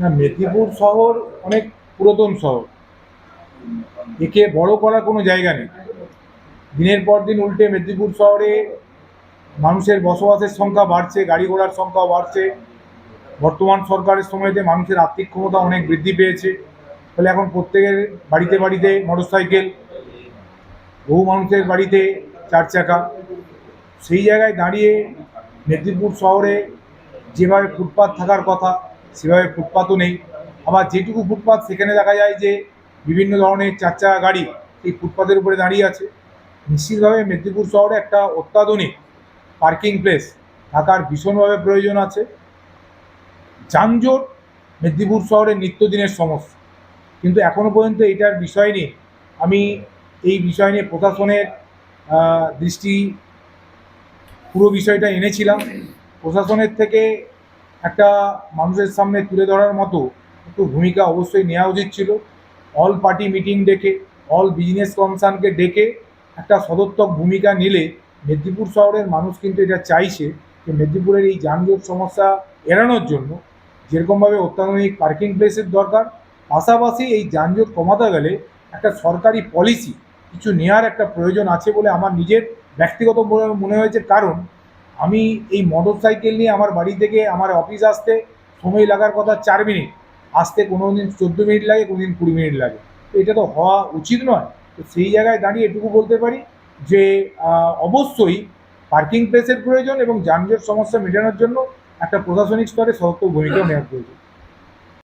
না, মেদিনীপুর শহর অনেক পুরাতন শহর। একে বড় করার কোনো জায়গা নেই। দিনের পর দিন উল্টে মেদিনীপুর শহরে মানুষের বসবাসের সংখ্যা বাড়ছে, গাড়ি ঘোড়ার সংখ্যা বাড়ছে। বর্তমান সরকারের সময়তে মানুষের আর্থিক ক্ষমতা অনেক বৃদ্ধি পেয়েছে। ফলে এখন প্রত্যেকের বাড়িতে বাড়িতে মোটর সাইকেল বহু মানুষের বাড়িতে চার চাকা। সেই জায়গায় দাঁড়িয়ে মেদিনীপুর শহরে যেভাবে ফুটপাত থাকার কথা সেভাবে ফুটপাতও নেই। আবার যেটুকু ফুটপাত, সেখানে দেখা যায় যে বিভিন্ন ধরনের চার চাকা গাড়ি এই ফুটপাতের উপরে দাঁড়িয়ে আছে। নিশ্চিতভাবে মেদিনীপুর শহরে একটা অত্যাধুনিক পার্কিং প্লেস থাকার ভীষণভাবে প্রয়োজন আছে। যানজট মেদিনীপুর শহরের নিত্যদিনের সমস্যা। কিন্তু এখনও পর্যন্ত এটার বিষয় নিয়ে, আমি এই বিষয় নিয়ে প্রশাসনের দৃষ্টি, পুরো বিষয়টা এনেছিলাম। প্রশাসনের থেকে একটা মানুষের সামনে তুলে ধরার মতো একটু ভূমিকা অবশ্যই নেওয়া উচিত ছিল। অল পার্টি মিটিং ডেকে অল বিজনেস কনসার্নকে ডেকে একটা সদর্থক ভূমিকা নিলে মেদিনীপুর শহরের মানুষ কিন্তু এটা চাইছে যে মেদিনীপুরের এই যানজট সমস্যা এড়ানোর জন্য যেরকমভাবে অত্যাধুনিক পার্কিং প্লেসের দরকার, পাশাপাশি এই যানজট কমাতে গেলে একটা সরকারি পলিসি কিছু নেওয়ার একটা প্রয়োজন আছে বলে আমার নিজের ব্যক্তিগত মনে- মনে হয়েছে। কারণ আমি এই মোটর সাইকেল নিয়ে আমার বাড়ি থেকে আমার অফিস আসতে সময় লাগার কথা চার মিনিট। আসতে কোনো দিন চোদ্দ মিনিট লাগে কোনো দিন কুড়ি মিনিট লাগে। তো এটা তো হওয়া উচিত নয়। তো সেই জায়গায় দাঁড়িয়ে এটুকু বলতে পারি যে অবশ্যই পার্কিং প্লেসের প্রয়োজন এবং যানজট সমস্যা মেটানোর জন্য একটা প্রশাসনিক স্তরে সত্য ভূমিকা নেওয়ার প্রয়োজন।